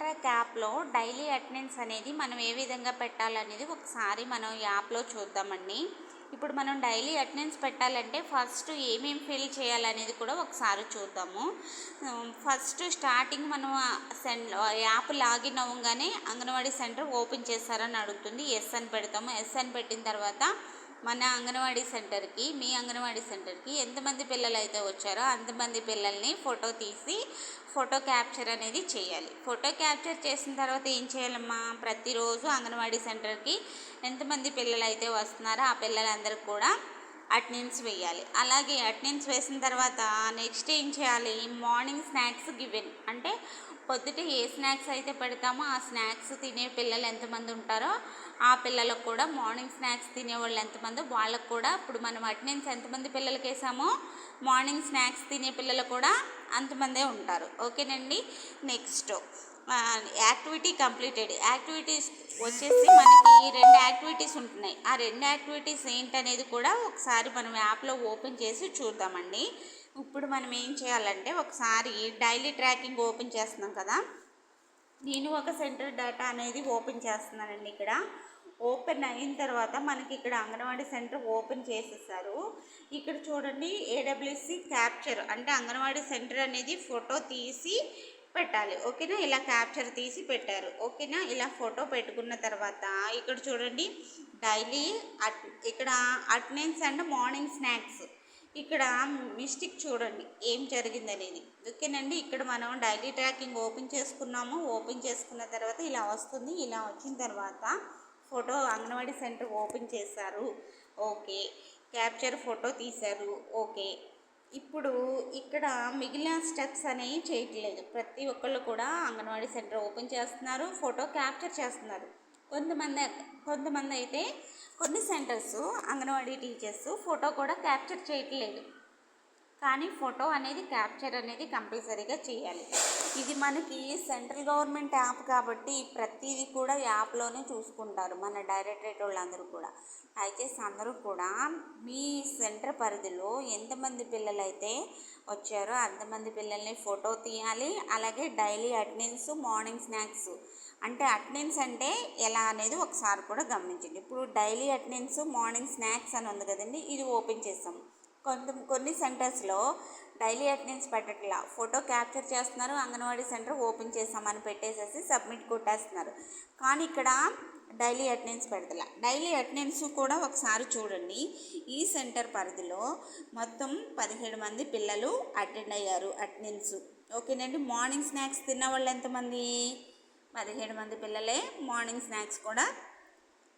Track యాప్లో daily attendance అనేది మనం ఏ విధంగా పెట్టాలనేది ఒకసారి మనం యాప్లో చూద్దామండి. ఇప్పుడు మనం డైలీ అటెండెన్స్ పెట్టాలంటే ఫస్ట్ ఏమేమి ఫిల్ చేయాలనేది కూడా ఒకసారి చూద్దాము. ఫస్ట్ స్టార్టింగ్ మనం సెన్ యాప్ లాగిన్ అవ్వగానే అంగన్వాడీ సెంటర్ ఓపెన్ చేస్తారని అడుగుతుంది. ఎస్ అని పెడతాము. ఎస్ అని పెట్టిన తర్వాత మన అంగన్వాడీ సెంటర్కి మీ అంగన్వాడీ సెంటర్కి ఎంతమంది పిల్లలు అయితే వచ్చారో అంతమంది పిల్లల్ని ఫోటో తీసి ఫోటో క్యాప్చర్ అనేది చేయాలి. ఫోటో క్యాప్చర్ చేసిన తర్వాత ఏం చేయాలమ్మా? ప్రతిరోజు అంగన్వాడీ సెంటర్కి ఎంతమంది పిల్లలు అయితే వస్తున్నారో ఆ పిల్లలందరికీ కూడా అటెండెన్స్ వేయాలి. అలాగే అటెండెన్స్ వేసిన తర్వాత నెక్స్ట్ ఏం చేయాలి? మార్నింగ్ స్నాక్స్ గివెన్ అంటే పొద్దుట ఏ స్నాక్స్ అయితే పెడతామో ఆ స్నాక్స్ తినే పిల్లలు ఎంతమంది ఉంటారో ఆ పిల్లలకు కూడా మార్నింగ్ స్నాక్స్ తినే వాళ్ళు ఎంతమంది వాళ్ళకు కూడా ఇప్పుడు మనం అటెండెన్స్ ఎంతమంది పిల్లలకి వేసామో మార్నింగ్ స్నాక్స్ తినే పిల్లలు కూడా అంతమందే ఉంటారు. ఓకేనండి? Next activity completed. యాక్టివిటీస్ వచ్చేసి మనకి రెండు యాక్టివిటీస్ ఉంటున్నాయి. ఆ రెండు యాక్టివిటీస్ ఏంటనేది కూడా ఒకసారి మనం యాప్లో ఓపెన్ చేసి చూద్దామండి. ఇప్పుడు మనం ఏం చేయాలంటే ఒకసారి డైలీ ట్రాకింగ్ ఓపెన్ చేస్తున్నాం కదా నేను ఒక సెంటర్ డేటా అనేది ఓపెన్ చేస్తున్నానండి ఇక్కడ. ఓపెన్ అయిన తర్వాత మనకి ఇక్కడ అంగన్వాడీ సెంటర్ ఓపెన్ చేసేసారు. ఇక్కడ చూడండి ఏడబ్ల్యూసి క్యాప్చర్ అంటే అంగన్వాడీ సెంటర్ అనేది ఫోటో తీసి పెట్టాలి. ఓకేనా? ఇలా క్యాప్చర్ తీసి పెట్టారు. ఓకేనా? ఇలా ఫోటో పెట్టుకున్న తర్వాత ఇక్కడ చూడండి డైలీ అట్ ఇక్కడ అటెండెన్స్ అండ్ మార్నింగ్ స్నాక్స్ ఇక్కడ మిస్టేక్ చూడండి ఏం జరిగింది అనేది ఓకేనండి ఇక్కడ మనం డైలీ ట్రాకింగ్ ఓపెన్ చేసుకున్నాము. ఓపెన్ చేసుకున్న తర్వాత ఇలా వస్తుంది ఇలా వచ్చిన తర్వాత ఫోటో అంగన్వాడీ సెంటర్ ఓపెన్ చేశారు. ఓకే క్యాప్చర్ ఫోటో తీశారు. ఓకే ఇప్పుడు ఇక్కడ మిగిలిన స్టెప్స్ అనేవి చేయట్లేదు. ప్రతి ఒక్కళ్ళు కూడా అంగన్వాడీ సెంటర్ ఓపెన్ చేస్తున్నారు ఫోటో క్యాప్చర్ చేస్తున్నారు. కొంతమంది కొంతమంది అయితే కొన్ని సెంటర్స్ అంగన్వాడీ టీచర్స్ ఫోటో కూడా క్యాప్చర్ చేయట్లేదు. కానీ ఫోటో అనేది క్యాప్చర్ అనేది కంపల్సరీగా చేయాలి. ఇది మనకి సెంట్రల్ గవర్నమెంట్ యాప్ కాబట్టి ప్రతిదీ కూడా యాప్లోనే చూసుకుంటారు మన డైరెక్టరేట్ వాళ్ళందరూ కూడా. అయితే అందరూ కూడా మీ సెంటర్ పరిధిలో ఎంతమంది పిల్లలు అయితే వచ్చారో అంతమంది పిల్లల్ని ఫోటో తీయాలి అలాగే డైలీ అటెండెన్స్ మార్నింగ్ స్నాక్స్ అంటే అటెండెన్స్ అంటే ఎలా అనేది ఒకసారి కూడా గమనించండి. ఇప్పుడు డైలీ అటెండెన్స్ మార్నింగ్ స్నాక్స్ అని ఉంది కదండి ఇది ఓపెన్ చేస్తాము. కొంత కొన్ని సెంటర్స్లో డైలీ అటెండెన్స్ పెట్టట్లా. ఫోటో క్యాప్చర్ చేస్తున్నారు అంగన్వాడీ సెంటర్ ఓపెన్ చేసామని పెట్టేసేసి సబ్మిట్ కొట్టేస్తున్నారు. కానీ ఇక్కడ డైలీ అటెండెన్స్ పెడతల. డైలీ అటెండెన్స్ కూడా ఒకసారి చూడండి. ఈ సెంటర్ పరిధిలో మొత్తం పదిహేడు మంది పిల్లలు అటెండ్ అయ్యారు అటెండెన్స్ ఓకేనండి? మార్నింగ్ స్నాక్స్ తిన్న వాళ్ళు ఎంతమంది? పదిహేడు మంది పిల్లలే మార్నింగ్ స్నాక్స్ కూడా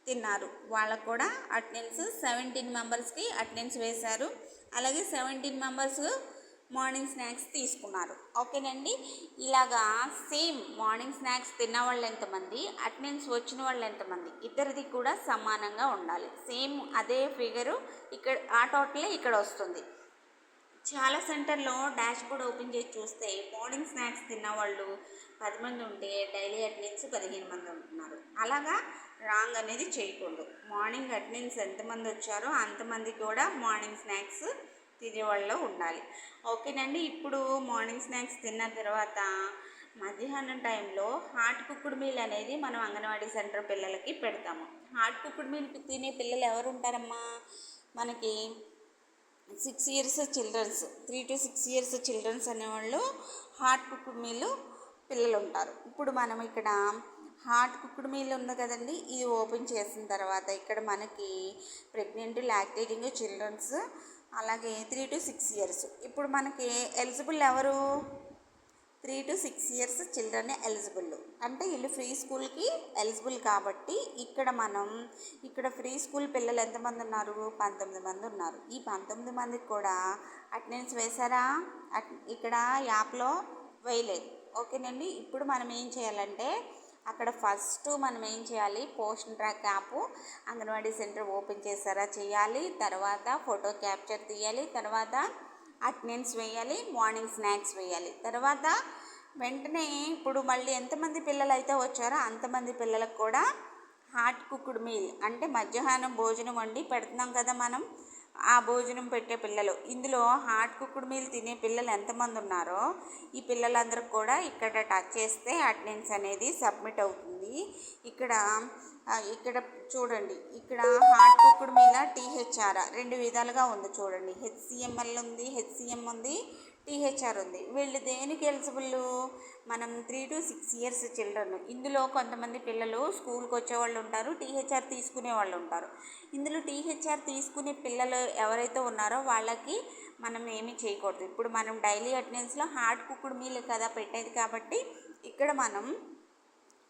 తిన్నారు. వాళ్ళకు కూడా అటెండెన్స్ సెవెంటీన్ మెంబర్స్కి అటెండెన్స్ వేశారు. అలాగే సెవెంటీన్ మెంబర్స్ మార్నింగ్ స్నాక్స్ తీసుకున్నారు. ఓకేనండి ఇలాగా సేమ్ మార్నింగ్ స్నాక్స్ తిన్న వాళ్ళు ఎంతమంది? అటెండెన్స్ వచ్చిన వాళ్ళు ఎంతమంది? ఇద్దరిది కూడా సమానంగా ఉండాలి. సేమ్ అదే ఫిగరు ఇక్కడ ఆ టోటలే ఇక్కడ వస్తుంది. చాలా సెంటర్లో డాష్ బోర్డ్ ఓపెన్ చేసి చూస్తే మార్నింగ్ స్నాక్స్ తిన్న వాళ్ళు పది మంది ఉంటే డైలీ అటెండెన్స్ పదిహేను మంది ఉంటున్నారు. అలాగా రాంగ్ అనేది చేయకూడదు. మార్నింగ్ అటెండెన్స్ ఎంతమంది వచ్చారో అంతమంది కూడా మార్నింగ్ స్నాక్స్ తినేవాళ్ళు ఉండాలి. ఓకేనండి ఇప్పుడు మార్నింగ్ స్నాక్స్ తిన్న తర్వాత మధ్యాహ్నం టైంలో హాట్ కుక్కుడు మీల్ అనేది మనం అంగన్వాడీ సెంటర్ పిల్లలకి పెడతాము. హాట్ కుక్కుడు మీల్ తినే పిల్లలు ఎవరు ఉంటారమ్మా మనకి six years childrens three to six years childrens అనేవాళ్ళు హాట్ కుక్డ్ మీల్ పిల్లలు ఉంటారు ఇప్పుడు మనం ఇక్కడ హాట్ కుక్డ్ మీల్ ఉంది కదండి ఇది ఓపెన్ చేసిన తర్వాత ఇక్కడ మనకి ప్రెగ్నెంట్ లాక్టేటింగ్ చిల్డ్రన్స్ అలాగే త్రీ టు సిక్స్ ఇయర్స్. ఇప్పుడు మనకి ఎలిజిబుల్ ఎవరు? Three to six years children eligible. అంటే వీళ్ళు ఫ్రీ స్కూల్కి ఎలిజిబుల్ కాబట్టి ఇక్కడ మనం ఇక్కడ ఫ్రీ స్కూల్ పిల్లలు ఎంతమంది ఉన్నారు? పంతొమ్మిది మంది ఉన్నారు. ఈ పంతొమ్మిది మందికి కూడా అటెండెన్స్ వేశారా? ఇక్కడ యాప్లో వేయలేదు. ఓకేనండి ఇప్పుడు మనం ఏం చేయాలంటే అక్కడ ఫస్ట్ మనం ఏం చేయాలి? Poshan track app anganwadi centre open చేశారా? చేయాలి. తర్వాత ఫోటో క్యాప్చర్ తీయాలి. తర్వాత అటెండెన్స్ వేయాలి మార్నింగ్ స్నాక్స్ వేయాలి. తర్వాత వెంటనే ఇప్పుడు మళ్ళీ ఎంతమంది పిల్లలు అయితే వచ్చారో అంతమంది పిల్లలకు కూడా హాట్ కుక్డ్ మీల్ అంటే మధ్యాహ్నం భోజనం వండి పెడుతున్నాం కదా మనం. ఆ భోజనం పెట్టే పిల్లలు. ఇందులో హాట్ కుక్కుడు మీల్ తినే పిల్లలు ఎంతమంది ఉన్నారో ఈ పిల్లలందరికి కూడా ఇక్కడ టచ్ చేస్తే అటెండెన్స్ అనేది సబ్మిట్ అవుతుంది. ఇక్కడ ఇక్కడ చూడండి. ఇక్కడ హాట్ కుక్కుడు మీల టీహెచ్ఆర్ రెండు విధాలుగా ఉంది చూడండి. హెచ్సిఎంఎల్ ఉంది హెచ్సిఎం ఉంది టీహెచ్ఆర్ ఉంది. వీళ్ళు దేనికి ఎలిజిబుల్? మనం three to six years children ఇందులో కొంతమంది పిల్లలు స్కూల్కి వచ్చే వాళ్ళు ఉంటారు టీహెచ్ఆర్ తీసుకునే వాళ్ళు ఉంటారు. ఇందులో టీహెచ్ఆర్ తీసుకునే పిల్లలు ఎవరైతే ఉన్నారో వాళ్ళకి మనం ఏమీ చేయకూడదు. ఇప్పుడు మనం డైలీ అటెండెన్స్లో హార్ట్ కుక్కుడు మీల్ కదా పెట్టేది కాబట్టి ఇక్కడ మనం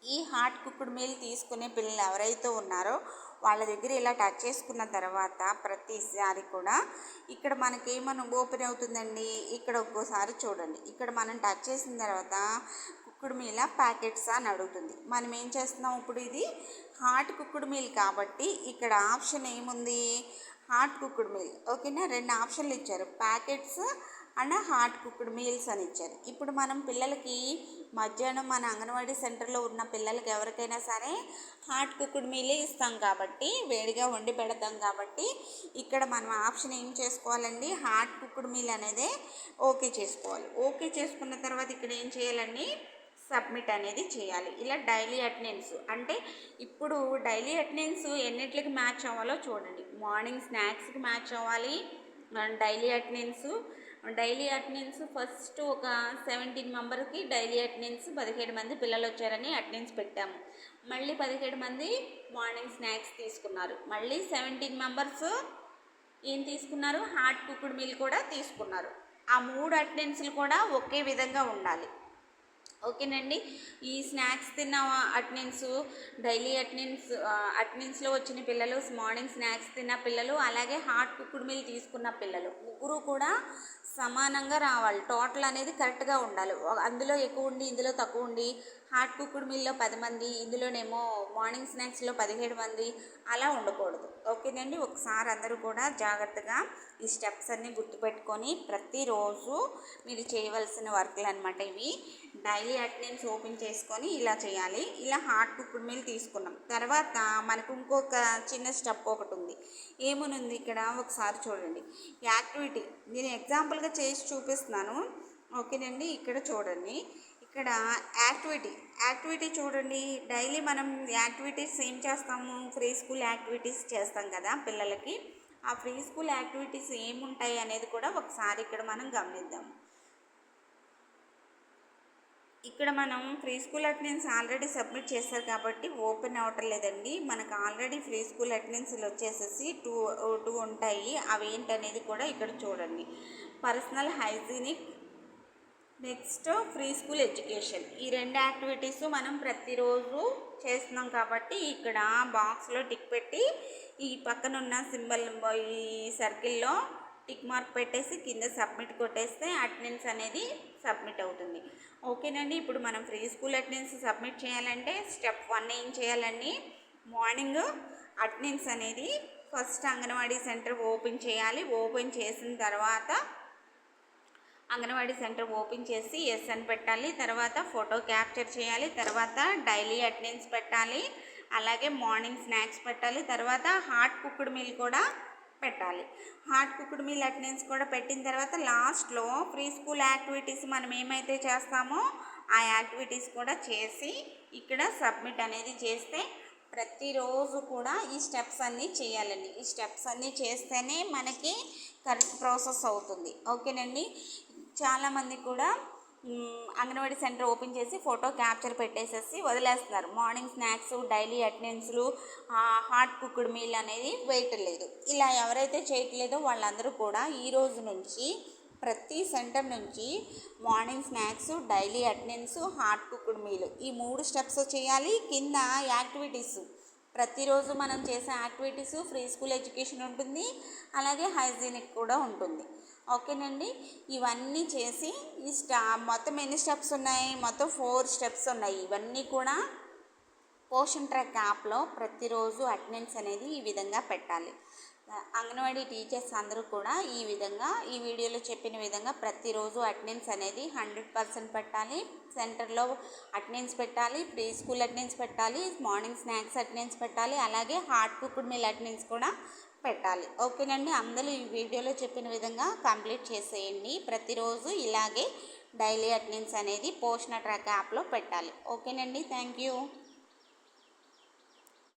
ఈ హార్ట్ కుక్కుడు మీల్ తీసుకునే పిల్లలు ఎవరైతే ఉన్నారో వాళ్ళ దగ్గర ఇలా టచ్ చేసుకున్న తర్వాత ప్రతిసారి కూడా ఇక్కడ మనకి మనం ఓపెన్ అవుతుందండి ఇక్కడ ఒక్కోసారి చూడండి. ఇక్కడ మనం టచ్ చేసిన తర్వాత కుక్కుడు మీల ప్యాకెట్స్ అని అడుగుతుంది. మనం ఏం చేస్తున్నాం ఇప్పుడు ఇది? హాట్ కుక్కుడు మీల్ కాబట్టి ఇక్కడ ఆప్షన్ ఏముంది? Hot cooked meal. ఓకేనా? రెండు ఆప్షన్లు ఇచ్చారు. Packets and hot cooked meals అని ఇచ్చారు. ఇప్పుడు మనం పిల్లలకి మధ్యాహ్నం మన అంగన్వాడీ సెంటర్లో ఉన్న పిల్లలకి ఎవరికైనా సరే హాట్ కుక్డ్ మీలే ఇస్తాం కాబట్టి వేడిగా వండి పెడతాం కాబట్టి ఇక్కడ మనం ఆప్షన్ ఏం చేసుకోవాలండి? హాట్ కుక్డ్ మీల్ అనేదే ఓకే చేసుకోవాలి. ఓకే చేసుకున్న తర్వాత ఇక్కడ ఏం చేయాలండి? సబ్మిట్ అనేది చేయాలి. ఇలా డైలీ అటెండెన్స్ అంటే ఇప్పుడు డైలీ అటెండెన్స్ ఎన్నిట్లకి మ్యాచ్ అవ్వాలో చూడండి. మార్నింగ్ స్నాక్స్కి మ్యాచ్ అవ్వాలి. Daily attendance daily attendance first ఒక సెవెంటీన్ మెంబర్కి డైలీ అటెండెన్స్ పదిహేడు మంది పిల్లలు వచ్చారని అటెండెన్స్ పెట్టాము. మళ్ళీ పదిహేడు మంది మార్నింగ్ స్నాక్స్ తీసుకున్నారు. మళ్ళీ సెవెంటీన్ మెంబర్స్ ఏం తీసుకున్నారు? హాట్ కుక్డ్ మీల్ కూడా తీసుకున్నారు. ఆ మూడు అటెండెన్స్లు కూడా ఒకే విధంగా ఉండాలి. ఓకేనండి. ఈ స్నాక్స్ తిన్న అటెండెన్స్ డైలీ అటెండెన్స్ అటెండెన్స్లో వచ్చిన పిల్లలు మార్నింగ్ స్నాక్స్ తిన్న పిల్లలు అలాగే హాట్ కుక్కుడు మీల్ తీసుకున్న పిల్లలు ముగ్గురు కూడా సమానంగా రావాలి. టోటల్ అనేది కరెక్ట్గా ఉండాలి. అందులో ఎక్కువ ఉండి ఇందులో తక్కువ ఉండి హాట్ కుక్కుడ్ మీల్లో పది మంది ఇందులోనేమో మార్నింగ్ స్నాక్స్లో పదిహేడు మంది అలా ఉండకూడదు. ఓకేనండి? ఒకసారి అందరూ కూడా జాగ్రత్తగా ఈ స్టెప్స్ అన్నీ గుర్తుపెట్టుకొని ప్రతిరోజు మీరు చేయవలసిన వర్క్లు అనమాట ఇవి. డైలీ అటెండెన్స్ ఓపెన్ చేసుకొని ఇలా చేయాలి. ఇలా హాట్ కుక్కుడ్ మీల్ తీసుకున్నాం. తర్వాత మనకు ఇంకొక చిన్న స్టెప్ ఒకటి ఉంది. ఏమనుంది ఇక్కడ? ఒకసారి చూడండి. యాక్టివిటీ. నేను ఎగ్జాంపుల్గా చేసి చూపిస్తున్నాను. ఓకేనండి? ఇక్కడ చూడండి. ఇక్కడ యాక్టివిటీ యాక్టివిటీ చూడండి. డైలీ మనం యాక్టివిటీస్ ఏం చేస్తాము? ఫ్రీ స్కూల్ యాక్టివిటీస్ చేస్తాం కదా పిల్లలకి. ఆ ఫ్రీ స్కూల్ యాక్టివిటీస్ ఏముంటాయి అనేది కూడా ఒకసారి ఇక్కడ మనం గమనిద్దాం. ఇక్కడ మనం free school attendance already submit చేశారు కాబట్టి ఓపెన్ అవ్వటం లేదండి. మనకు ఆల్రెడీ ఫ్రీ స్కూల్ అటెండెన్స్లు వచ్చేసేసి టూ టూ ఉంటాయి. అవి ఏంటనేది కూడా ఇక్కడ చూడండి. Personal hygienic next free school education. ఈ రెండు యాక్టివిటీస్ మనం ప్రతిరోజు చేస్తున్నాం కాబట్టి ఇక్కడ బాక్స్లో టిక్ పెట్టి ఈ పక్కన ఉన్న సింబల్ ఈ సర్కిల్లో టిక్ మార్క్ పెట్టేసి కింద సబ్మిట్ కొట్టేస్తే అటెండెన్స్ అనేది సబ్మిట్ అవుతుంది. ఓకేనండి? ఇప్పుడు మనం ఫ్రీ స్కూల్ అటెండెన్స్ సబ్మిట్ చేయాలంటే స్టెప్ వన్ ఏం చేయాలండి? మార్నింగ్ అటెండెన్స్ అనేది ఫస్ట్ అంగన్వాడీ సెంటర్ ఓపెన్ చేయాలి. ఓపెన్ చేసిన తర్వాత అంగన్వాడీ సెంటర్ ఓపెన్ చేసి ఎస్ అని పెట్టాలి తర్వాత ఫోటో క్యాప్చర్ చేయాలి తర్వాత డైలీ అటెండెన్స్ పెట్టాలి అలాగే మార్నింగ్ స్నాక్స్ పెట్టాలి తర్వాత హాట్ కుక్డ్ మీల్ కూడా పెట్టాలి. హాట్ కుక్డ్ మీల్ అటెండెన్స్ కూడా పెట్టిన తర్వాత లాస్ట్లో ప్రీ స్కూల్ యాక్టివిటీస్ మనం ఏమైతే చేస్తామో ఆ యాక్టివిటీస్ కూడా చేసి ఇక్కడ సబ్మిట్ అనేది చేస్తే ప్రతిరోజు కూడా ఈ స్టెప్స్ అన్నీ చేయాలండి. ఈ స్టెప్స్ అన్నీ చేస్తేనే మనకి కరెక్ట్ ప్రాసెస్ అవుతుంది. ఓకేనండి? చాలామంది కూడా అంగన్వాడీ సెంటర్ ఓపెన్ చేసి ఫోటో క్యాప్చర్ పెట్టేసేసి వదిలేస్తున్నారు. మార్నింగ్ స్నాక్స్ డైలీ అటెండెన్స్లు హాట్ కుక్డ్ మీల్ అనేది వేయట్లేదు. ఇలా ఎవరైతే చేయట్లేదో వాళ్ళందరూ కూడా ఈ రోజు నుంచి ప్రతి సెంటర్ నుంచి morning snacks daily attendance hot cooked meal ఈ మూడు స్టెప్స్ చేయాలి. కింద యాక్టివిటీస్. ప్రతిరోజు మనం చేసే యాక్టివిటీస్ ఫ్రీ స్కూల్ ఎడ్యుకేషన్ ఉంటుంది. అలాగే హైజీనిక్ కూడా ఉంటుంది. ఓకేనండి. ఇవన్నీ చేసి ఈ స్టా మొత్తం ఎన్ని స్టెప్స్ ఉన్నాయి? మొత్తం ఫోర్ స్టెప్స్ ఉన్నాయి. ఇవన్నీ కూడా పోషన్ ట్రాక్ యాప్లో ప్రతిరోజు అటెండెన్స్ అనేది ఈ విధంగా పెట్టాలి. అంగన్వాడీ టీచర్స్ అందరూ కూడా ఈ విధంగా ఈ వీడియోలో చెప్పిన విధంగా ప్రతిరోజు అటెండెన్స్ అనేది హండ్రెడ్ పర్సెంట్ పెట్టాలి. సెంటర్లో అటెండెన్స్ పెట్టాలి ప్రీ స్కూల్ అటెండెన్స్ పెట్టాలి మార్నింగ్ స్నాక్స్ అటెండెన్స్ పెట్టాలి అలాగే హార్ట్ కుక్డ్ మీల్ అటెండెన్స్ కూడా పెట్టాలి. ఓకేనండి అందరూ ఈ వీడియోలో చెప్పిన విధంగా కంప్లీట్ చేసేయండి. ప్రతిరోజు ఇలాగే డైలీ అటెండెన్స్ అనేది పోషణ ట్రాక్ యాప్లో పెట్టాలి. ఓకేనండి థ్యాంక్ యూ.